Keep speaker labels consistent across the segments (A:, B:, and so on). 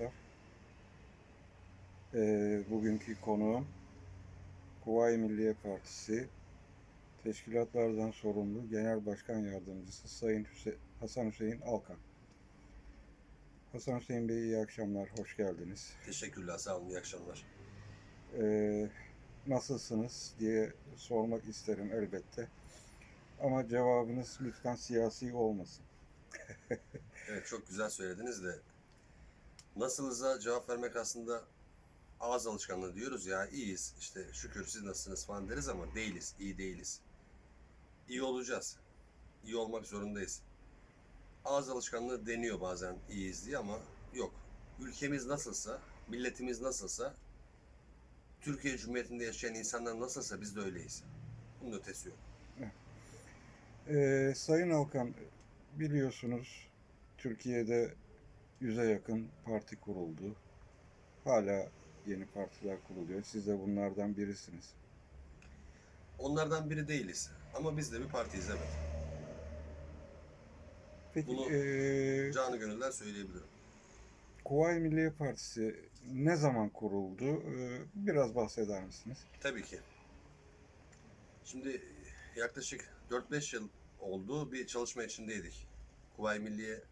A: arkadaşlar. Ee, bugünkü konuğum Kuvayi Milliye Partisi Teşkilatlardan Sorumlu Genel Başkan Yardımcısı Sayın Hüse- Hasan Hüseyin Alkan. Hasan Hüseyin Bey iyi akşamlar, hoş geldiniz.
B: Teşekkürler, sağ olun, iyi akşamlar.
A: Ee, nasılsınız diye sormak isterim elbette. Ama cevabınız lütfen siyasi olmasın.
B: Evet, çok güzel söylediniz de nasılıza cevap vermek aslında ağız alışkanlığı diyoruz ya, iyiyiz, işte şükür siz nasılsınız falan deriz ama değiliz, iyi değiliz. İyi olacağız, iyi olmak zorundayız. Ağız alışkanlığı deniyor bazen iyiyiz diye ama yok. Ülkemiz nasılsa, milletimiz nasılsa, Türkiye Cumhuriyeti'nde yaşayan insanlar nasılsa biz de öyleyiz. Bunun ötesi yok.
A: Ee, Sayın Alkan, biliyorsunuz Türkiye'de yüze yakın parti kuruldu. Hala yeni partiler kuruluyor. Siz de bunlardan birisiniz.
B: Onlardan biri değiliz ama biz de bir partiyiz evet.
A: Peki
B: Bunu-
A: ee,
B: Canı gönülden söyleyebilirim.
A: Kuvayi Milliye Partisi ne zaman kuruldu? Biraz bahseder misiniz?
B: Tabii ki. Şimdi yaklaşık 4-5 yıl oldu bir çalışma içindeydik. Kuvayi Milliye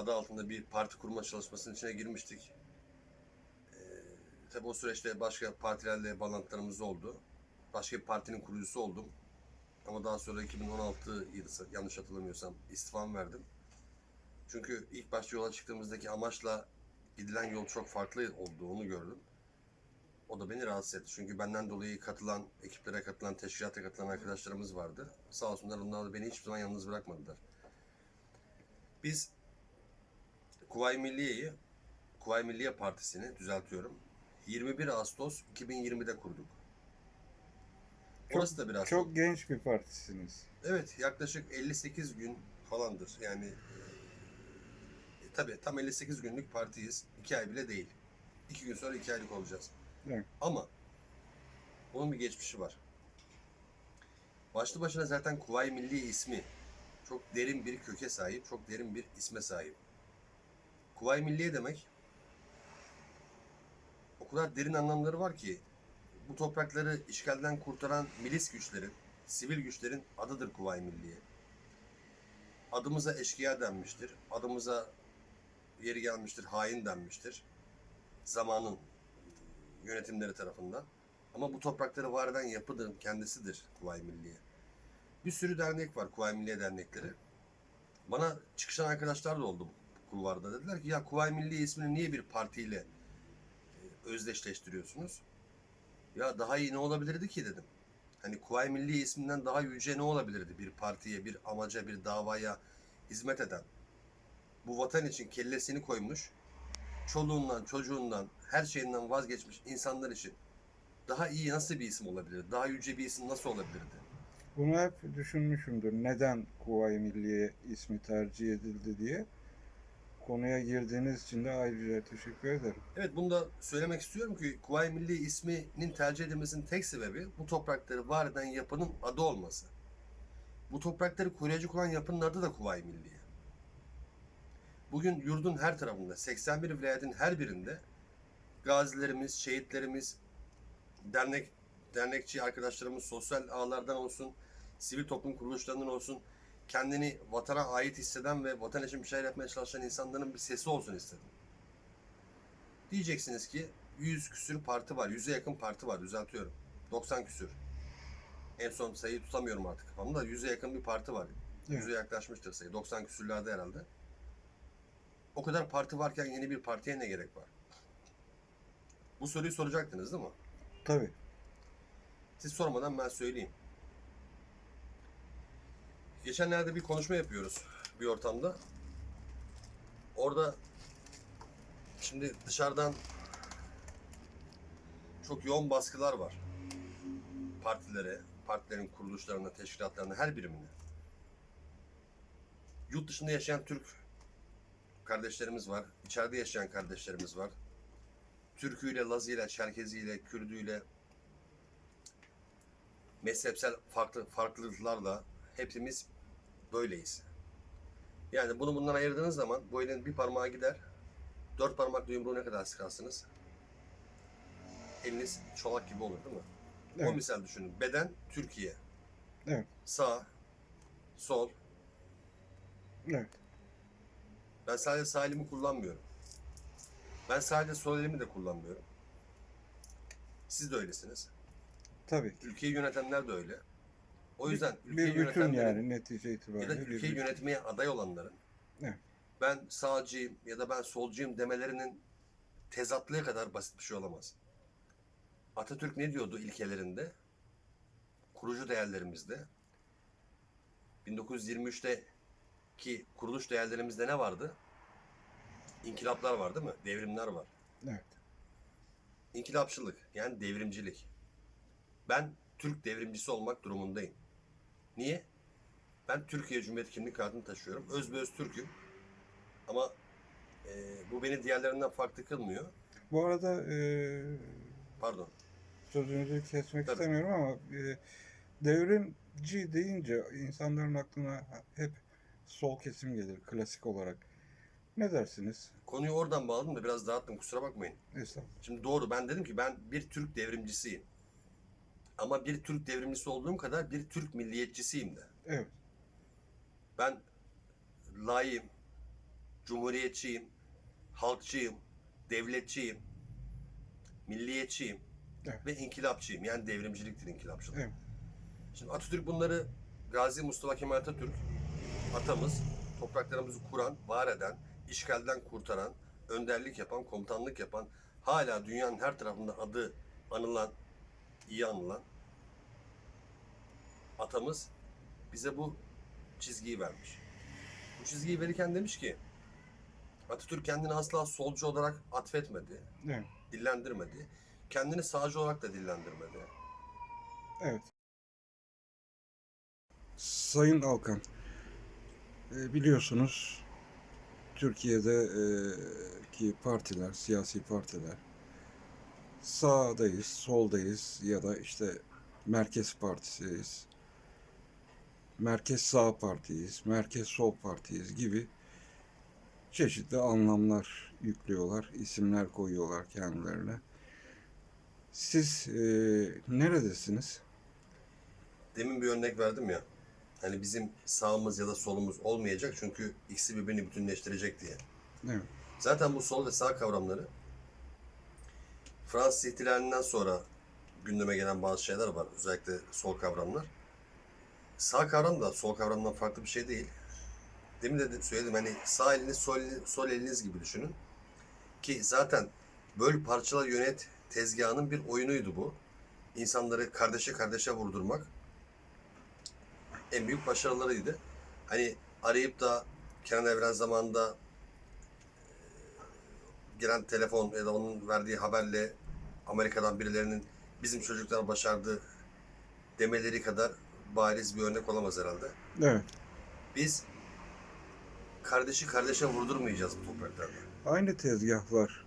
B: adı altında bir parti kurma çalışmasının içine girmiştik. Ee, tabii o süreçte başka partilerle bağlantılarımız oldu. Başka bir partinin kurucusu oldum. Ama daha sonra 2016 yılı yanlış hatırlamıyorsam istifam verdim. Çünkü ilk başta yola çıktığımızdaki amaçla gidilen yol çok farklı olduğunu gördüm. O da beni rahatsız etti. Çünkü benden dolayı katılan, ekiplere katılan, teşkilata katılan arkadaşlarımız vardı. Sağ olsunlar onlar da beni hiçbir zaman yalnız bırakmadılar. Biz Kuvayi Milliye'yi, Kuvayi Milliye Partisi'ni düzeltiyorum. 21 Ağustos 2020'de kurduk. Orası da biraz
A: Çok genç bir partisiniz.
B: Evet, yaklaşık 58 gün falandır. Yani e, tabii tam 58 günlük partiyiz. 2 ay bile değil. 2 gün sonra 2 aylık olacağız.
A: Evet.
B: Ama bunun bir geçmişi var. Başlı başına zaten Kuvayi Milli ismi çok derin bir köke sahip, çok derin bir isme sahip. Kuvayi Milliye demek o kadar derin anlamları var ki bu toprakları işgalden kurtaran milis güçlerin, sivil güçlerin adıdır Kuvayi Milliye. Adımıza eşkıya denmiştir. Adımıza yeri gelmiştir, hain denmiştir. Zamanın yönetimleri tarafından. Ama bu toprakları var eden yapıdır, kendisidir Kuvayi Milliye. Bir sürü dernek var Kuvayi Milliye dernekleri. Bana çıkışan arkadaşlar da oldu bu kulvarda. Dediler ki ya Kuvayi Milliye ismini niye bir partiyle e, özdeşleştiriyorsunuz? Ya daha iyi ne olabilirdi ki dedim. Hani Kuvayi Milliye isminden daha yüce ne olabilirdi bir partiye, bir amaca, bir davaya hizmet eden? Bu vatan için kellesini koymuş, çoluğundan, çocuğundan, her şeyinden vazgeçmiş insanlar için daha iyi nasıl bir isim olabilirdi? Daha yüce bir isim nasıl olabilirdi?
A: Bunu hep düşünmüşümdür. Neden Kuvayi Milliye ismi tercih edildi diye. Konuya girdiğiniz için de ayrıca teşekkür ederim.
B: Evet bunu da söylemek istiyorum ki Kuvayi Milli isminin tercih edilmesinin tek sebebi bu toprakları var eden yapının adı olması. Bu toprakları koruyacak olan yapının adı da Kuvayi Milliye. Bugün yurdun her tarafında, 81 vilayetin her birinde gazilerimiz, şehitlerimiz, dernek dernekçi arkadaşlarımız sosyal ağlardan olsun, sivil toplum kuruluşlarından olsun, kendini vatana ait hisseden ve vatan için bir şeyler yapmaya çalışan insanların bir sesi olsun istedim. Diyeceksiniz ki 100 küsür parti var, 100'e yakın parti var, düzeltiyorum. 90 küsür. En son sayıyı tutamıyorum artık kafamda. 100'e yakın bir parti var.
A: Evet.
B: 100'e yaklaşmıştır sayı. 90 küsürlerde herhalde. O kadar parti varken yeni bir partiye ne gerek var? Bu soruyu soracaktınız değil mi?
A: Tabii.
B: Siz sormadan ben söyleyeyim. Geçenlerde bir konuşma yapıyoruz bir ortamda. Orada şimdi dışarıdan çok yoğun baskılar var. Partilere, partilerin kuruluşlarına, teşkilatlarına, her birimine. Yurt dışında yaşayan Türk kardeşlerimiz var. içeride yaşayan kardeşlerimiz var. Türküyle, Lazıyla, Çerkeziyle, Kürdüyle, mezhepsel farklı farklılıklarla hepimiz böyleyiz. Yani bunu bundan ayırdığınız zaman bu elin bir parmağı gider, Dört parmakla yumruğu ne kadar sıkarsınız? Eliniz çolak gibi olur değil mi? O
A: Evet.
B: misal düşünün. Beden Türkiye.
A: Evet.
B: Sağ, sol.
A: Evet.
B: Ben sadece sağ elimi kullanmıyorum. Ben sadece sol elimi de kullanmıyorum. Siz de öylesiniz.
A: Tabii.
B: Ülkeyi yönetenler de öyle. O yüzden
A: bir
B: ülkeyi
A: bütün
B: yönetenlerin
A: yani netice
B: ya da
A: itibariyle. bir
B: ülkeyi
A: bütün.
B: yönetmeye aday olanların
A: Evet.
B: ben sağcıyım ya da ben solcuyum demelerinin tezatlığı kadar basit bir şey olamaz. Atatürk ne diyordu ilkelerinde? Kurucu değerlerimizde. 1923'te ki kuruluş değerlerimizde ne vardı? İnkılaplar var değil mi? Devrimler var.
A: Evet.
B: İnkılapçılık yani devrimcilik. Ben Türk devrimcisi olmak durumundayım. Niye? Ben Türkiye Cumhuriyeti kimlik kartını taşıyorum. Özbeöz Türk'üm. Ama e, bu beni diğerlerinden farklı kılmıyor.
A: Bu arada eee
B: Pardon.
A: sözünüzü kesmek
B: Tabii.
A: istemiyorum ama eee, devrimci deyince insanların aklına hep sol kesim gelir klasik olarak. Ne dersiniz?
B: Konuyu oradan bağladım da biraz dağıttım kusura bakmayın.
A: Estağfurullah.
B: Şimdi doğru ben dedim ki ben bir Türk devrimcisiyim. Ama bir Türk devrimcisi olduğum kadar bir Türk milliyetçisiyim de.
A: Evet.
B: Ben layığım, cumhuriyetçiyim, halkçıyım, devletçiyim, milliyetçiyim
A: Evet.
B: ve inkılapçıyım. Yani devrimciliktir inkılapçılık.
A: Evet.
B: Şimdi Atatürk bunları Gazi Mustafa Kemal Atatürk atamız topraklarımızı kuran, var eden, işgalden kurtaran, önderlik yapan, komutanlık yapan, hala dünyanın her tarafında adı anılan, iyi anılan atamız bize bu çizgiyi vermiş. Bu çizgiyi verirken demiş ki Atatürk kendini asla solcu olarak atfetmedi,
A: Evet.
B: dillendirmedi. Kendini sağcı olarak da dillendirmedi.
A: Evet. Sayın Alkan, e, biliyorsunuz Türkiye'de e, ki partiler, siyasi partiler sağdayız, soldayız ya da işte merkez partisiyiz, merkez sağ partiyiz, merkez sol partiyiz gibi çeşitli anlamlar yüklüyorlar, isimler koyuyorlar kendilerine. Siz e, neredesiniz?
B: Demin bir örnek verdim ya. Hani bizim sağımız ya da solumuz olmayacak çünkü ikisi birbirini bütünleştirecek diye.
A: Evet.
B: Zaten bu sol ve sağ kavramları Fransız ihtilalinden sonra gündeme gelen bazı şeyler var. Özellikle sol kavramlar. Sağ kavram da sol kavramdan farklı bir şey değil. Demin de söyledim hani sağ eliniz sol, sol eliniz gibi düşünün. Ki zaten böl parçala yönet tezgahının bir oyunuydu bu. İnsanları kardeşe kardeşe vurdurmak en büyük başarılarıydı. Hani arayıp da Kenan Evren zamanında gelen telefon ya da onun verdiği haberle Amerika'dan birilerinin bizim çocuklar başardı demeleri kadar bariz bir örnek olamaz herhalde.
A: Evet.
B: Biz kardeşi kardeşe vurdurmayacağız bu topraklarda.
A: Aynı tezgahlar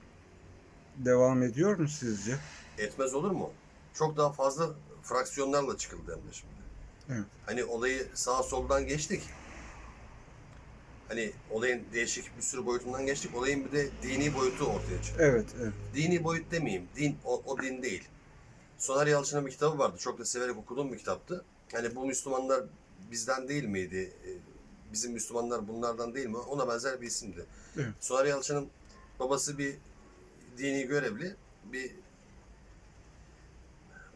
A: devam ediyor mu sizce?
B: Etmez olur mu? Çok daha fazla fraksiyonlarla çıkıldı hem de şimdi.
A: Evet.
B: Hani olayı sağ soldan geçtik. Hani olayın değişik bir sürü boyutundan geçtik. Olayın bir de dini boyutu ortaya çıktı.
A: Evet, evet.
B: Dini boyut demeyeyim. Din o, o din değil. Soner Yalçın'ın bir kitabı vardı. Çok da severek okuduğum bir kitaptı. Hani bu Müslümanlar bizden değil miydi? Ee, Bizim Müslümanlar bunlardan değil mi? Ona benzer bir isimdi.
A: Evet.
B: Soner Yalçın'ın babası bir dini görevli. Bir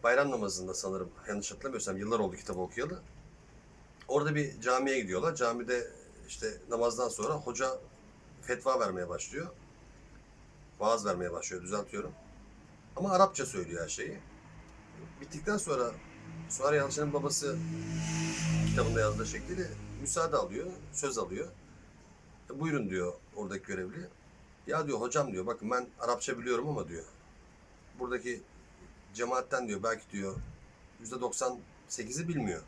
B: bayram namazında sanırım yanlış hatırlamıyorsam yıllar oldu kitabı okuyalı. Orada bir camiye gidiyorlar. Camide işte namazdan sonra hoca fetva vermeye başlıyor. Vaaz vermeye başlıyor düzeltiyorum. Ama Arapça söylüyor her şeyi. Bittikten sonra Suar Yalçın'ın babası kitabında yazdığı şekliyle müsaade alıyor, söz alıyor. E, buyurun diyor oradaki görevli. Ya diyor hocam diyor bakın ben Arapça biliyorum ama diyor. Buradaki cemaatten diyor belki diyor %98'i bilmiyor.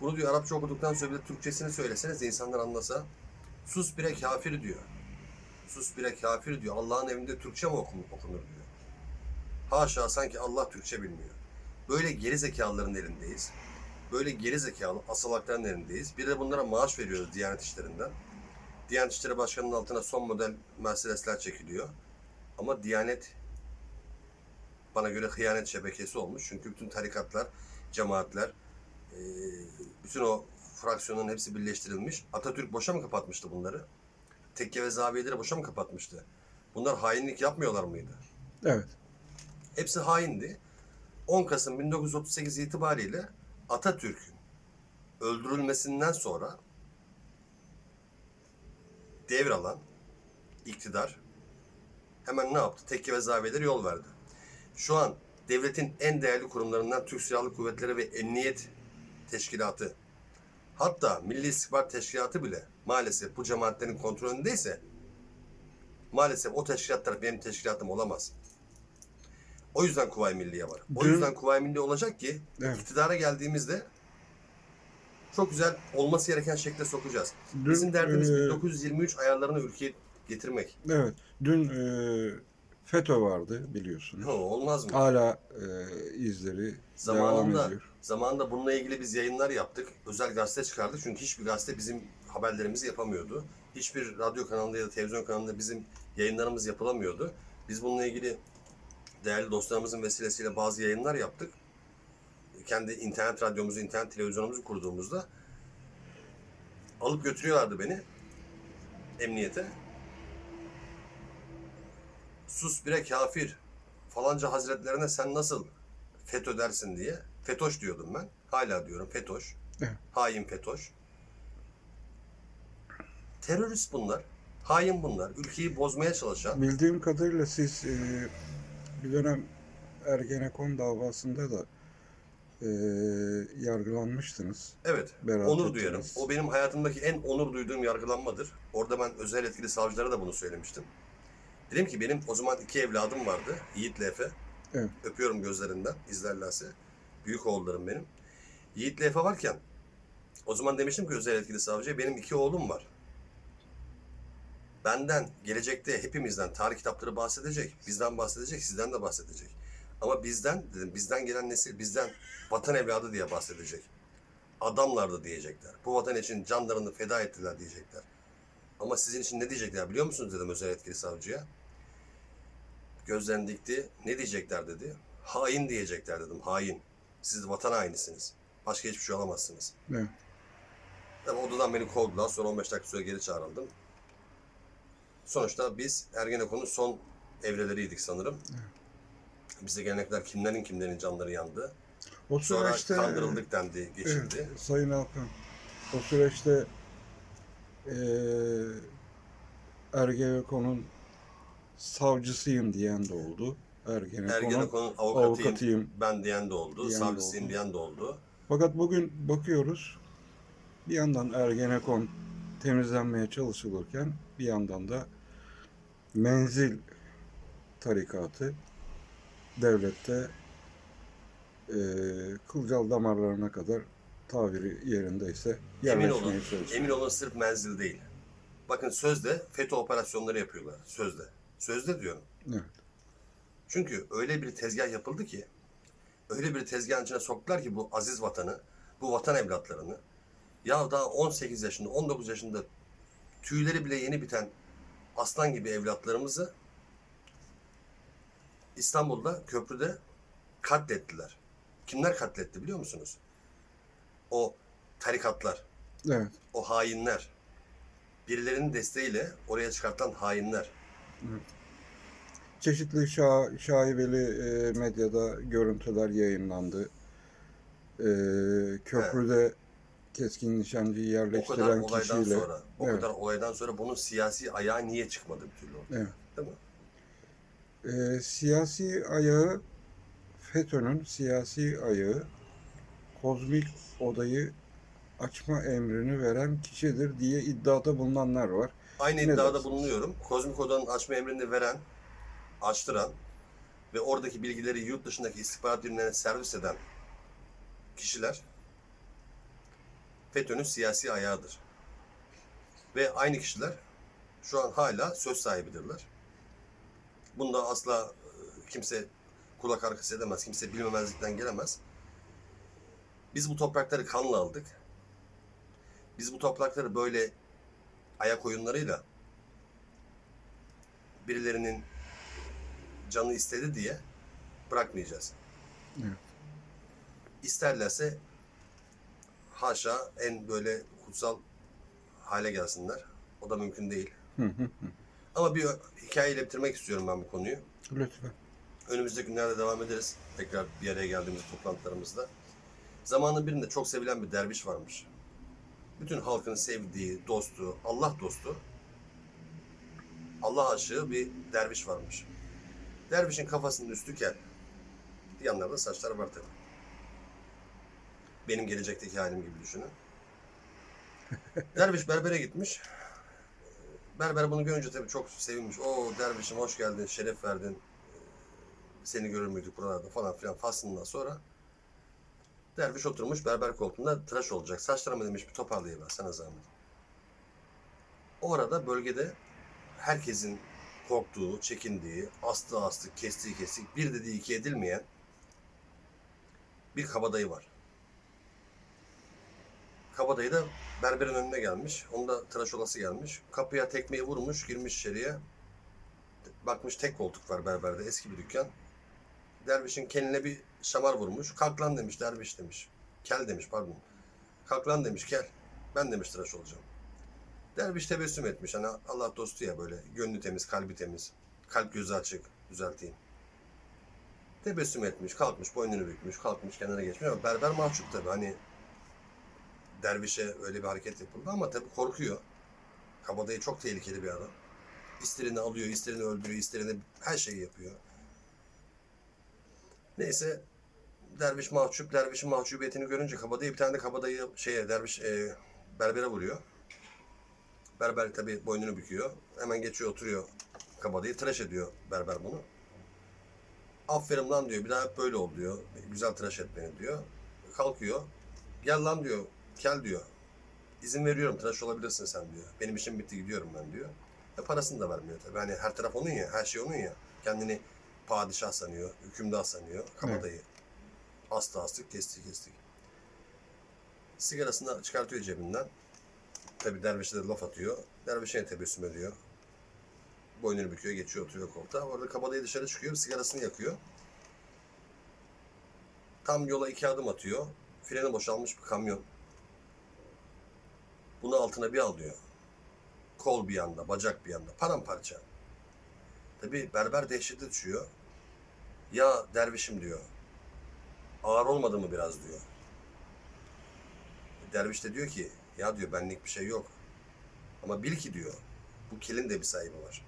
B: Bunu diyor Arapça okuduktan sonra bir de Türkçesini söyleseniz insanlar anlasa. Sus bire kafir diyor. Sus bire kafir diyor. Allah'ın evinde Türkçe mi okunur diyor. Haşa sanki Allah Türkçe bilmiyor. Böyle geri zekalıların elindeyiz. Böyle geri zekalı asalakların elindeyiz. Bir de bunlara maaş veriyoruz Diyanet işlerinden. Diyanet İşleri Başkanı'nın altına son model Mercedesler çekiliyor. Ama Diyanet bana göre hıyanet şebekesi olmuş. Çünkü bütün tarikatlar, cemaatler, e, bütün o fraksiyonların hepsi birleştirilmiş. Atatürk boşa mı kapatmıştı bunları? Tekke ve zaviyeleri boşa mı kapatmıştı? Bunlar hainlik yapmıyorlar mıydı?
A: Evet.
B: Hepsi haindi. 10 Kasım 1938 itibariyle Atatürk'ün öldürülmesinden sonra devralan iktidar hemen ne yaptı? Tekke ve zaviyeleri yol verdi. Şu an devletin en değerli kurumlarından Türk Silahlı Kuvvetleri ve Emniyet Teşkilatı hatta Milli İstihbarat Teşkilatı bile maalesef bu cemaatlerin kontrolündeyse maalesef o teşkilatlar benim teşkilatım olamaz. O yüzden Kuvayi Milliye var. O
A: Dün-
B: yüzden Kuvayi Milliye olacak ki
A: Evet.
B: iktidara geldiğimizde çok güzel olması gereken şekle sokacağız.
A: Dün,
B: Bizim derdimiz
A: e,
B: 1923 ayarlarını ülkeye getirmek.
A: Evet. Dün e, FETÖ vardı biliyorsunuz.
B: Ha, olmaz mı?
A: Hala e, izleri devam
B: Zamanında
A: ediyor.
B: zamanında bununla ilgili biz yayınlar yaptık. Özel gazete çıkardık çünkü hiçbir gazete bizim haberlerimizi yapamıyordu. Hiçbir radyo kanalında ya da televizyon kanalında bizim yayınlarımız yapılamıyordu. Biz bununla ilgili değerli dostlarımızın vesilesiyle bazı yayınlar yaptık. Kendi internet radyomuzu, internet televizyonumuzu kurduğumuzda alıp götürüyorlardı beni emniyete. Sus bire kafir falanca hazretlerine sen nasıl FETÖ dersin diye. FETÖş diyordum ben. Hala diyorum FETÖş. Hain FETÖş. Terörist bunlar. Hain bunlar. Ülkeyi bozmaya çalışan.
A: Bildiğim kadarıyla siz e, bir dönem Ergenekon davasında da e, yargılanmıştınız.
B: Evet.
A: Beraat
B: onur
A: ettiniz.
B: duyarım. O benim hayatımdaki en onur duyduğum yargılanmadır. Orada ben özel etkili savcılara da bunu söylemiştim. Dedim ki benim o zaman iki evladım vardı. Yiğit'le Efe.
A: Evet.
B: Öpüyorum gözlerinden izlerlerse. Büyük oğullarım benim. Yiğit'le Efe varken o zaman demiştim ki özel etkili savcıya benim iki oğlum var. Benden gelecekte hepimizden tarih kitapları bahsedecek. Bizden bahsedecek, sizden de bahsedecek. Ama bizden dedim bizden gelen nesil bizden vatan evladı diye bahsedecek. Adamlardı diyecekler. Bu vatan için canlarını feda ettiler diyecekler. Ama sizin için ne diyecekler biliyor musunuz dedim özel etkili savcıya. Gözlerini dikti. Ne diyecekler dedi. Hain diyecekler dedim. Hain. Siz vatan hainisiniz. Başka hiçbir şey olamazsınız.
A: Evet.
B: Tabii odadan beni kovdular. Sonra 15 dakika sonra geri çağrıldım. Sonuçta biz Ergenekon'un son evreleriydik sanırım. Bize gelenekler kimlerin kimlerin canları yandı.
A: O
B: Sonra
A: süreçte
B: kandırıldık dendi, geçildi.
A: Evet, Sayın Hakan, o süreçte e, Ergenekon'un savcısıyım diyen de oldu. Ergenekon'un
B: Ergenekon'un avukatıyım,
A: avukatıyım.
B: ben diyen de oldu.
A: Diyen de
B: savcısıyım
A: oldu.
B: diyen de oldu.
A: Fakat bugün bakıyoruz bir yandan Ergenekon temizlenmeye çalışılırken bir yandan da menzil tarikatı devlette e, kılcal damarlarına kadar tabiri yerindeyse
B: Emin
A: yerleşmeye
B: olun,
A: çalışıyor.
B: emin olun sırf menzil değil. Bakın sözde FETÖ operasyonları yapıyorlar. Sözde. Sözde diyorum.
A: Evet.
B: Çünkü öyle bir tezgah yapıldı ki, öyle bir tezgahın içine soktular ki bu aziz vatanı, bu vatan evlatlarını, ya daha 18 yaşında, 19 yaşında tüyleri bile yeni biten aslan gibi evlatlarımızı İstanbul'da köprüde katlettiler. Kimler katletti biliyor musunuz? O tarikatlar,
A: Evet.
B: o hainler, birilerinin desteğiyle oraya çıkartılan hainler.
A: Çeşitli şa şaibeli e, medyada görüntüler yayınlandı. E, köprüde keskin nişancıyı
B: O kadar
A: yerleştiren
B: olaydan
A: kişiyle
B: sonra, o
A: Evet.
B: kadar olaydan sonra bunun siyasi ayağı niye çıkmadı bir türlü ortaya?
A: Evet.
B: Değil mi?
A: e, siyasi ayağı FETÖ'nün siyasi ayağı kozmik odayı açma emrini veren kişidir diye iddiada bulunanlar var.
B: Aynı
A: Ne
B: iddiada
A: dersiniz?
B: bulunuyorum. Kozmik Oda'nın açma emrini veren, açtıran ve oradaki bilgileri yurt dışındaki istihbarat birimlerine servis eden kişiler FETÖ'nün siyasi ayağıdır. Ve aynı kişiler şu an hala söz sahibidirler. Bunda asla e, kimse kulak arkası edemez, kimse bilmemezlikten gelemez. Biz bu toprakları kanla aldık. Biz bu toprakları böyle ayak oyunlarıyla birilerinin canı istedi diye bırakmayacağız.
A: Evet.
B: İsterlerse haşa en böyle kutsal hale gelsinler. O da mümkün değil. Ama bir hikayeyle bitirmek istiyorum ben bu konuyu.
A: Lütfen.
B: Önümüzdeki günlerde devam ederiz. Tekrar bir araya geldiğimiz toplantılarımızda. Zamanın birinde çok sevilen bir derviş varmış. Bütün halkın sevdiği, dostu, Allah dostu, Allah aşığı bir derviş varmış. Dervişin kafasının üstü kel. Yanlarda saçlar var tabii. Benim gelecekteki halim gibi düşünün. Derviş berbere gitmiş. Berber bunu görünce tabii çok sevinmiş. O dervişim hoş geldin, şeref verdin seni görür müydük buralarda falan filan faslından sonra derviş oturmuş berber koltuğunda tıraş olacak. Saçlarımı demiş bir toparlayıver sana zahmet. O arada bölgede herkesin korktuğu, çekindiği, astığı astık, kestiği kesik, bir dediği iki edilmeyen bir kabadayı var. Kabadayı da berberin önüne gelmiş. Onda tıraş olası gelmiş. Kapıya tekmeyi vurmuş, girmiş içeriye. Bakmış tek koltuk var berberde, eski bir dükkan. Dervişin keline bir şamar vurmuş. Kalk lan demiş derviş demiş. Kel demiş pardon. Kalk lan demiş kel. Ben demiş tıraş olacağım. Derviş tebessüm etmiş. Hani Allah dostu ya böyle. Gönlü temiz, kalbi temiz. Kalp gözü açık. Düzelteyim. Tebessüm etmiş. Kalkmış, boynunu bükmüş. Kalkmış, kenara geçmiş. Ama berber mahcup tabii. Hani dervişe öyle bir hareket yapıldı ama tabii korkuyor. Kabadayı çok tehlikeli bir adam. İsterini alıyor, isterini öldürüyor, isterini her şeyi yapıyor. Neyse derviş mahcup, dervişin mahcubiyetini görünce kabadayı bir tane de kabadayı şeye derviş e, berbere vuruyor. Berber tabi boynunu büküyor. Hemen geçiyor oturuyor kabadayı. Tıraş ediyor berber bunu. Aferin lan diyor. Bir daha hep böyle ol diyor. Güzel tıraş et beni diyor. Kalkıyor. Gel lan diyor. Kel diyor. İzin veriyorum tıraş olabilirsin sen diyor. Benim işim bitti gidiyorum ben diyor. E parasını da vermiyor tabii. Hani her taraf onun ya. Her şey onun ya. Kendini padişah sanıyor, hükümdar sanıyor, kabadayı. Astı astık, kestik kestik. Sigarasını çıkartıyor cebinden. Tabi dervişe de laf atıyor. Dervişe tebessüm ediyor. Boynunu büküyor, geçiyor, oturuyor koltuğa. Orada kabadayı dışarı çıkıyor, sigarasını yakıyor. Tam yola iki adım atıyor. Freni boşalmış bir kamyon. Bunu altına bir alıyor. Kol bir yanda, bacak bir yanda. Paramparça. Tabi berber dehşete düşüyor. Ya dervişim diyor. Ağır olmadı mı biraz diyor. Derviş de diyor ki ya diyor benlik bir şey yok. Ama bil ki diyor bu kilin de bir sahibi var.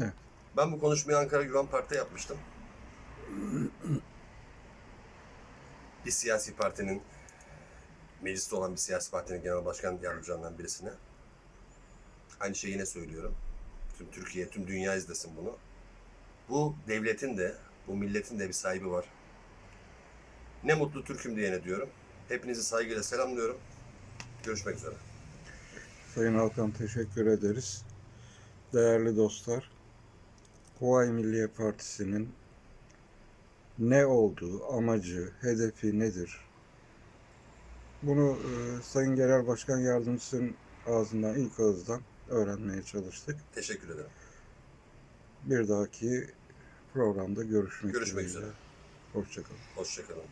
A: Evet.
B: Ben bu konuşmayı Ankara Güven Park'ta yapmıştım. bir siyasi partinin mecliste olan bir siyasi partinin genel başkan yardımcılarından birisine. Aynı şeyi yine söylüyorum. Tüm Türkiye, tüm dünya izlesin bunu. Bu devletin de, bu milletin de bir sahibi var. Ne mutlu Türk'üm diyene diyorum. Hepinizi saygıyla selamlıyorum. Görüşmek üzere.
A: Sayın Hakan teşekkür ederiz. Değerli dostlar, Kuvayi Milliye Partisi'nin ne olduğu, amacı, hedefi nedir? Bunu e, Sayın Genel Başkan Yardımcısının ağzından, ilk ağızdan öğrenmeye çalıştık.
B: Teşekkür ederim.
A: Bir dahaki programda görüşmek,
B: Görüşmek
A: dileğiyle.
B: üzere.
A: Hoşçakalın.
B: Hoşçakalın.